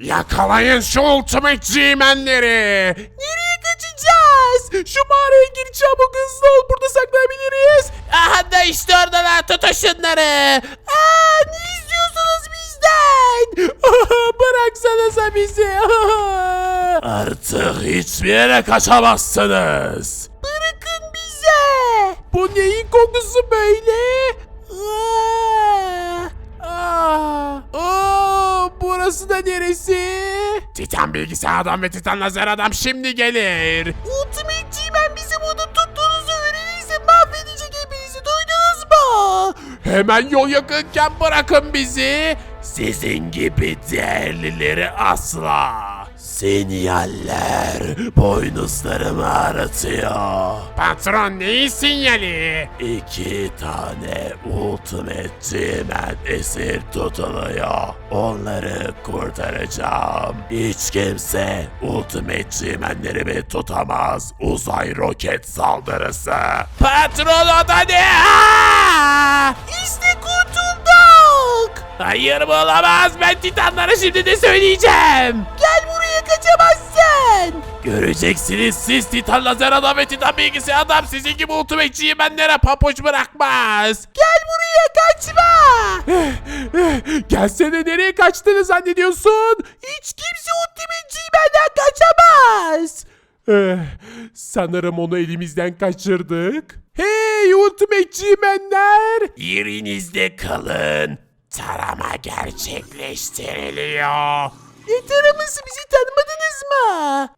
Yakalayın şu Ultimate G-Men'leri. Nereye kaçacağız? Şu mağaraya gir çabuk hızlı ol burada saklanabiliriz. Aha da işte oradalar tutun şunları. Aa, ne istiyorsunuz bizden? Bıraksanıza bizi. Artık hiçbir yere kaçamazsınız. Bırakın bize. Bu neyin kokusu böyle? Aa, burası da neresi? Titan bilgisayar adam ve Titan lazer adam şimdi gelir. Ultimate G-Man bizi burada tuttuğunuzu öğrenirse mahvedecek hepinizi duydunuz mu? Hemen yol yakınken bırakın bizi. Sizin gibi değerlileri asla. Sinyaller boynuzlarımı ağrıtıyor. Patron neyin sinyali? İki tane Ultimate G-Man esir tutuluyor. Onları kurtaracağım. Hiç kimse Ultimate G-Man'lerimi tutamaz. Uzay roket saldırısı. Patron o da ne? Aa! İşte kurtulduk. Hayır bu olamaz. Ben Titanlara şimdi de söyleyeceğim. Gel kaçamazsın. Göreceksiniz siz Titan lazer adam ve Titan bilgisayar adam sizin gibi ultimate'ciyi benlere papuç bırakmaz. Gel buraya kaçma. Gelsene nereye kaçtığını zannediyorsun? Hiç kimse Ultimate G-Man'den kaçamaz. Eh, sanırım onu elimizden kaçırdık. Hey Ultimate G-Menler! Yerinizde kalın. Tarama gerçekleştiriliyor. Ne taraması bizi tanımadınız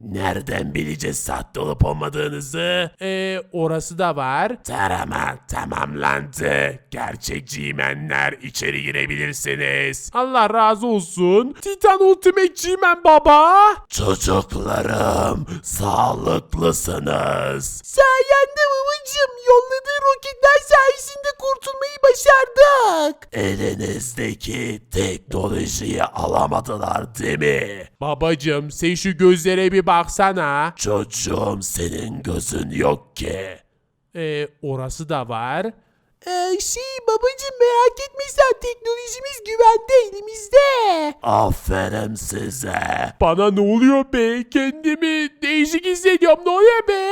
Nereden bileceğiz sahte olup olmadığınızı? Ee, orası da var. Tarama tamamlandı. Gerçek G-Menler içeri girebilirsiniz. Allah razı olsun. Titan Ultimate G-Men baba. Çocuklarım sağlıklısınız. Sayende babacım yolladığı roketler sayesinde kurtulmayı başardık. Elinizdeki teknolojiyi alamadılar değil mi? Babacım sen şu gözlere bir baksana. Çocuğum senin gözün yok ki. Ee, orası da var. Ee, şey babacım merak etme sen teknolojimiz güvende elimizde. Aferin size. Bana ne oluyor be? Kendimi değişik hissediyorum. Ne oluyor be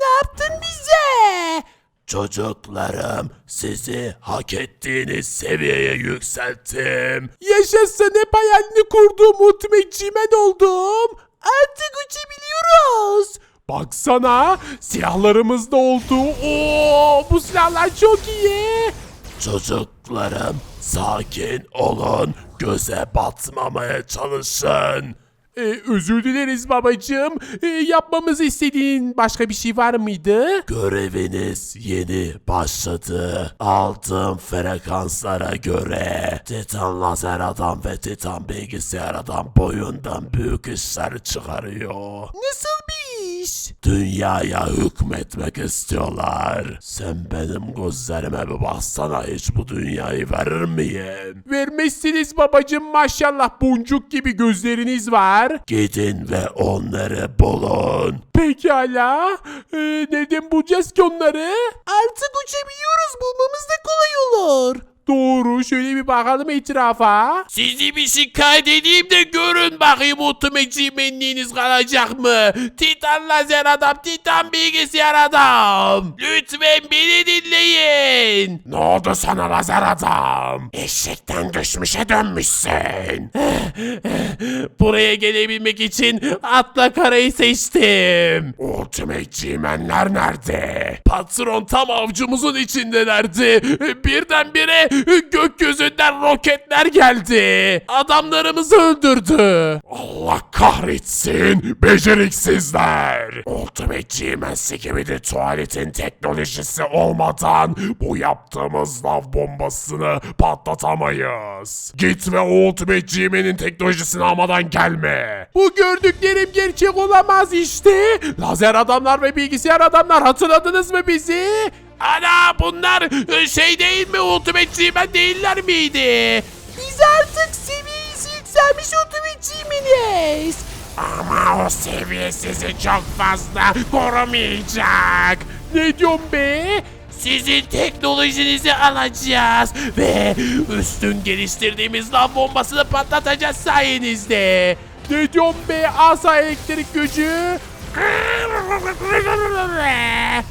ne yaptın bize? Çocuklarım sizi hak ettiğiniz seviyeye yükselttim. Yaşasın hep hayalini kurduğum Ultimate G-Man oldum. Artık uçabiliyoruz. Baksana silahlarımız da oldu. Oo, bu silahlar çok iyi. Çocuklarım sakin olun. Göze batmamaya çalışın. Ee, özür dileriz babacığım. Ee, yapmamızı istediğin başka bir şey var mıydı? Göreviniz yeni başladı. Aldığım frekanslara göre Titan lazer adam ve Titan bilgisayar adam boyundan büyük işler çıkarıyor. Nasıl bir iş? Dünyaya hükmetmek istiyorlar. Sen benim gözlerime bir baksana hiç bu dünyayı verir miyim? Vermezsiniz babacım maşallah boncuk gibi gözleriniz var. Gidin ve onları bulun. Pekala. Ee, neden bulacağız ki onları? Artık uçabiliyoruz bulmamız da kolay olur. Doğru şöyle bir bakalım etrafa. Sizi bir şikayet edeyim de görün bakayım otomatik menliğiniz kalacak mı? Titan lazer adam, Titan bilgisayar adam. Lütfen beni dinleyin. Ne oldu sana lazer adam? Eşekten düşmüşe dönmüşsün. Buraya gelebilmek için atla karayı seçtim. Ultimate G-Men'ler nerede? Patron tam avcumuzun içindelerdi. Birdenbire gökyüzünden roketler geldi. Adamlarımızı öldürdü. Allah kahretsin. Beceriksizler. Ultimate G-Men'si gibi de tuvaletin teknolojisi olmadan bu yaptığımız lav bombasını patlatamayız. Git ve Ultimate G-Men'in teknolojisini almadan gelme. Bu gördüklerim gerçek olamaz işte. Lazer adamlar ve bilgisayar adamlar hatırladınız mı bizi? Ana bunlar e, şey değil mi Ultimate G-Men değiller miydi? Biz artık seviyesi yükselmiş otomatikminiz. Ama o seviye sizi çok fazla korumayacak. Ne diyorsun be? Sizin teknolojinizi alacağız ve üstün geliştirdiğimiz lan bombasını patlatacağız sayenizde. Ne diyorsun be asa elektrik gücü?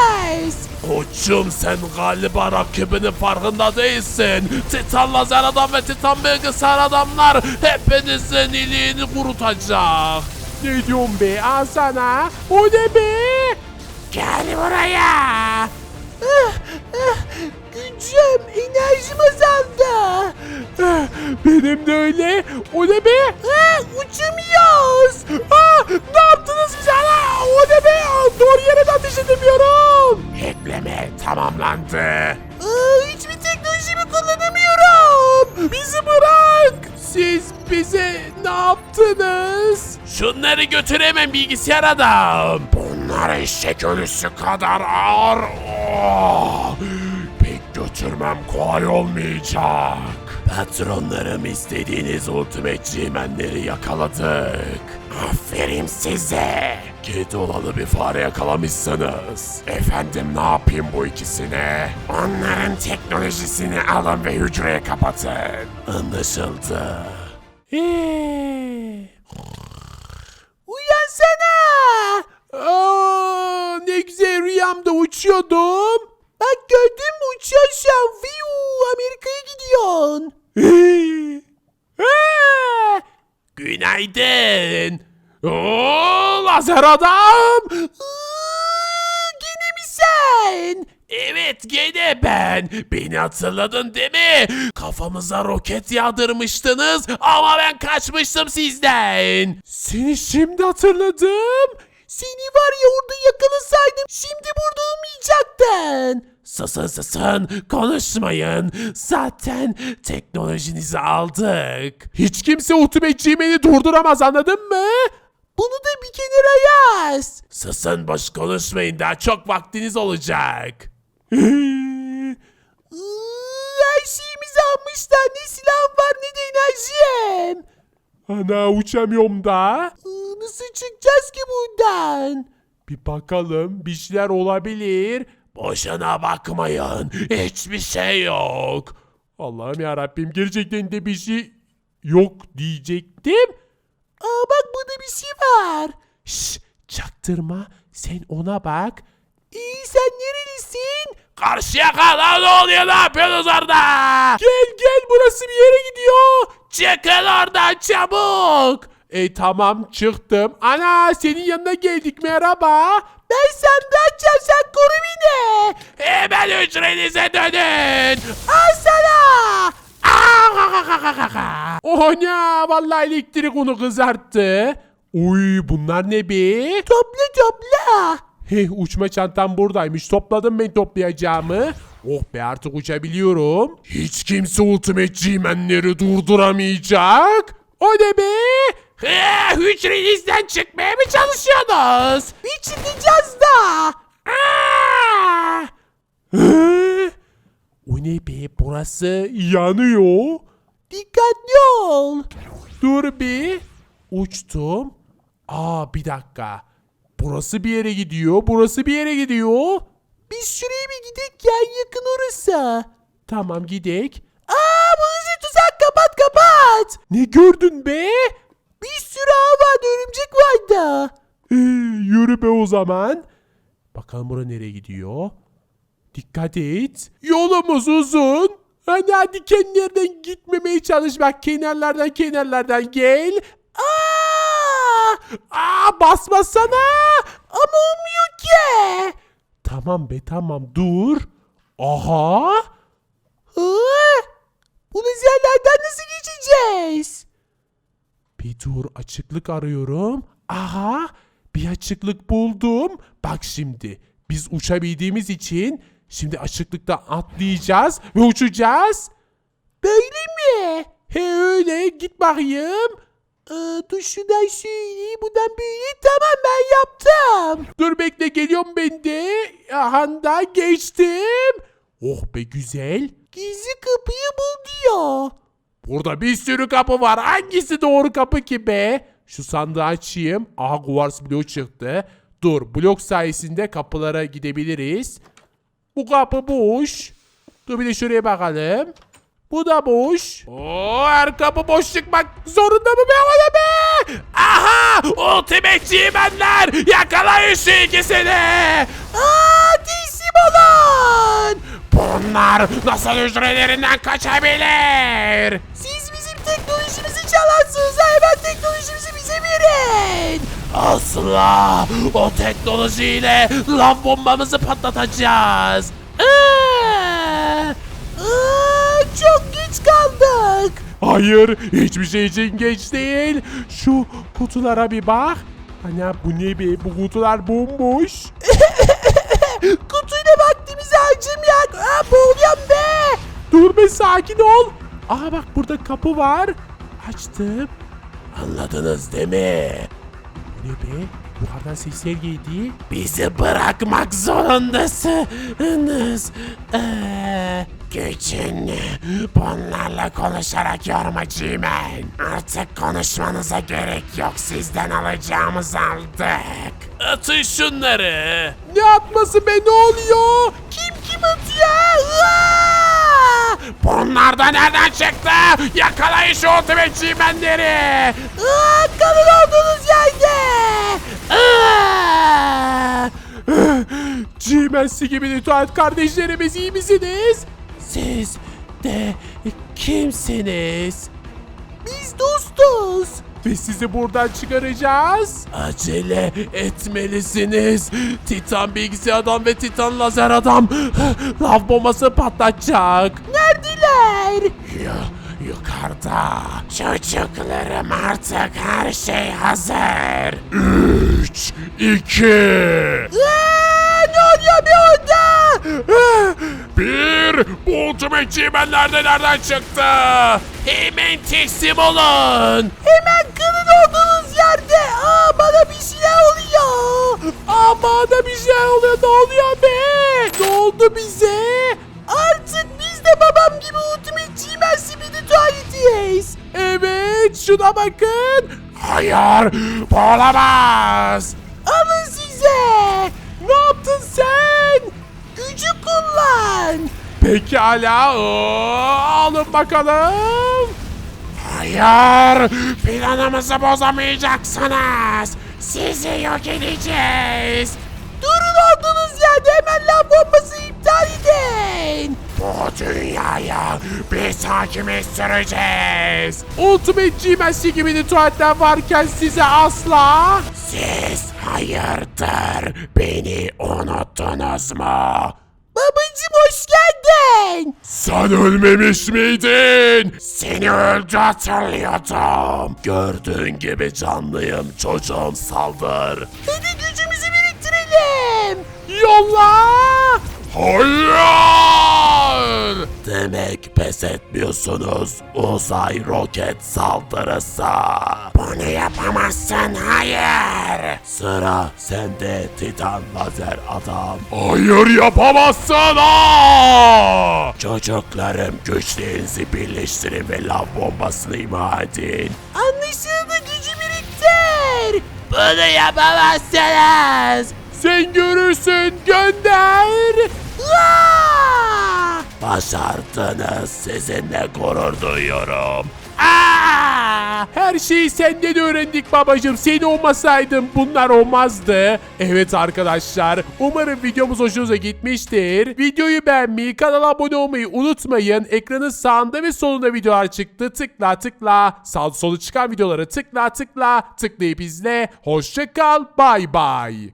yetmez. Koçum sen galiba rakibinin farkında değilsin. Titan lazer adam ve Titan bilgisayar adamlar hepinizin iliğini kurutacak. Ne diyorsun be asana? O ne be? Gel buraya. Gücüm, enerjim azaldı. Benim de öyle. O ne be? Uçamıyoruz. Aa, ne yaptınız bize? Aa, O ne be? Doğru yere de ateş edemiyorum. Ekleme tamamlandı. hiçbir teknolojimi kullanamıyorum. Bizi bırak. Siz bize ne yaptınız? Şunları götür hemen bilgisayar adam. Bunlar eşek ölüsü kadar ağır. Oh, pek götürmem kolay olmayacak. Patronlarım istediğiniz Ultimate G-Man'leri yakaladık. Aferin size. Kedi olalı bir fare yakalamışsınız. Efendim ne yapayım bu ikisine? Onların teknolojisini alın ve hücreye kapatın. Anlaşıldı. Uyansana! Aa, ne güzel rüyamda uçuyordum. Bak gördün mü uçuyorsun. Viu, Amerika'ya gidiyorsun. Günaydın. Oo, lazer adam. Gene mi sen? Evet gene ben. Beni hatırladın değil mi? Kafamıza roket yağdırmıştınız ama ben kaçmıştım sizden. Seni şimdi hatırladım. Seni var ya orada yakalasaydım şimdi burada olmayacaktın. Susun susun konuşmayın. Zaten teknolojinizi aldık. Hiç kimse Ultimate G-Man'i durduramaz anladın mı? Bunu da bir kenara yaz. Susun boş konuşmayın daha çok vaktiniz olacak. Her şeyimizi almışlar. Ne silahım var ne de enerjim. Ana uçamıyorum da. Nasıl çıkacağız ki buradan? Bir bakalım bir şeyler olabilir. Boşuna bakmayın. Hiçbir şey yok. Allah'ım ya Rabbim gerçekten de bir şey yok diyecektim. Aa bak burada bir şey var. Şş, çaktırma sen ona bak. İyi sen nerelisin? Karşıya kadar ne oluyor ne yapıyorsunuz orada? Gel gel burası bir yere gidiyor. Çıkın oradan çabuk. E tamam çıktım. Ana senin yanına geldik merhaba. Ben sandığı açacağım sen koru beni. Hemen hücrenize dönün. Al sana. Oh ne vallahi elektrik onu kızarttı. Uy bunlar ne be? Topla topla. Heh uçma çantam buradaymış. Topladım ben toplayacağımı. Oh be artık uçabiliyorum. Hiç kimse Ultimate G-Man'leri durduramayacak. O ne be? He, hücrenizden çıkmaya mı çalışıyorsunuz? Bir çıkacağız da. Aa! Hı? O ne be burası yanıyor. Dikkatli ol. Dur bir. Uçtum. Aa bir dakika. Burası bir yere gidiyor. Burası bir yere gidiyor. Biz şuraya bir gidek ya yakın orası. Tamam gidek. Aa burası tuzak kapat kapat. Ne gördün be? Bir sürü ağ vardı örümcek vardı. Ee, yürü be o zaman. Bakalım bura nereye gidiyor? Dikkat et. Yolumuz uzun. Hani hadi kenardan gitmemeye çalış. Bak kenarlardan kenarlardan gel. Aa! Aa basmasana. Ama olmuyor ki. Tamam be tamam dur. Aha. Hı? Bu lazerlerden nasıl geçeceğiz? Bir dur açıklık arıyorum. Aha bir açıklık buldum. Bak şimdi biz uçabildiğimiz için şimdi açıklıkta atlayacağız ve uçacağız. Böyle mi? He öyle git bakayım. Ee, dur şuradan şöyle buradan böyle tamam ben yaptım. Dur bekle geliyorum ben de. Aha da geçtim. Oh be güzel. Gizli kapıyı bul diyor. Burada bir sürü kapı var. Hangisi doğru kapı ki be? Şu sandığı açayım. Aha kuvars bloğu çıktı. Dur blok sayesinde kapılara gidebiliriz. Bu kapı boş. Dur bir de şuraya bakalım. Bu da boş. Oo, her kapı boş çıkmak zorunda mı be be? Aha! Ultimate G-Man'ler! Yakalayın şu ikisini! Aa, teslim olun! Bunlar nasıl hücrelerinden kaçabilir? Siz bizim teknolojimizi çalarsınız. Hemen teknolojimizi bize verin. Asla! O teknolojiyle lav bombamızı patlatacağız. Aa! Aa, çok geç kaldık. Hayır, hiçbir şey için geç değil. Şu kutulara bir bak. Ana bu ne be? Bu kutular bomboş. Kutuyla vaktimizi harcamayalım. Aa, boğuluyorum be. Dur be sakin ol. Aa bak burada kapı var. Açtım. Anladınız değil mi? Bu ne be? Yukarıdan sesler geldi. Bizi bırakmak zorundasınız. Ee, gücünü bunlarla konuşarak yorma Cimen. Artık konuşmanıza gerek yok. Sizden alacağımızı aldık. Atın şunları. Ne atması be ne oluyor? Kim kim atıyor? Aa! Bunlar da nereden çıktı? Yakalayın şu ultimate G-Man'leri. Aa, kalın olduğunuz yerde. Aa! G-Man'si gibi lütfen kardeşlerimiz iyi misiniz? Siz de kimsiniz? Biz dostuz. Ve sizi buradan çıkaracağız. Acele etmelisiniz. Titan bilgisayar adam ve Titan lazer adam lav bombası patlatacak. Neredeler? Yu yukarıda. Çocuklarım artık her şey hazır. 3, 2, Aa, ne oluyor be orada? Bir, G-Man'ler de nereden çıktı? Hemen teslim olun. Hemen kalın olduğunuz yerde. Aa, bana bir şey oluyor. Aa bana bir şey oluyor. Ne oluyor be? Ne oldu bize? Artık biz de babam gibi Ultimate G-Man spiritüaliteyiz. Evet, şuna bakın. Hayır, olamaz. Alın size. Ne yaptın sen? Gücü kullan. Pekala, alın bakalım. Hayır, planımızı bozamayacaksınız. Sizi yok edeceğiz. Durun olduğunuz yerde hemen lav bombası iptal edin. Bu dünyaya biz hakimi süreceğiz. Ultimate G-Messi gibi tuvaletler varken size asla... Siz hayırdır beni unuttunuz mu? Babacım hoş geldin. Sen ölmemiş miydin? Seni öldü hatırlıyordum. Gördüğün gibi canlıyım çocuğum saldır. Hadi gücümüzü biriktirelim. Yolla! Hayır! Demek pes etmiyorsunuz uzay roket saldırısı. Bunu yapamazsın hayır. Sıra sende Titan Lazer Adam. Hayır yapamazsın ha! Çocuklarım güçlerinizi birleştirin ve lav bombasını imha edin. Anlaşıldı gücü biriktir. Bunu yapamazsınız. Sen görürsün gönder. Aa! Başardınız. Sizinle gurur duyuyorum. Aa! Her şeyi senden öğrendik babacım. Seni olmasaydım bunlar olmazdı. Evet arkadaşlar. Umarım videomuz hoşunuza gitmiştir. Videoyu beğenmeyi, kanala abone olmayı unutmayın. Ekranın sağında ve solunda videolar çıktı. Tıkla tıkla. Sağ solu çıkan videoları tıkla tıkla. Tıklayıp izle. Hoşça kal. Bay bay.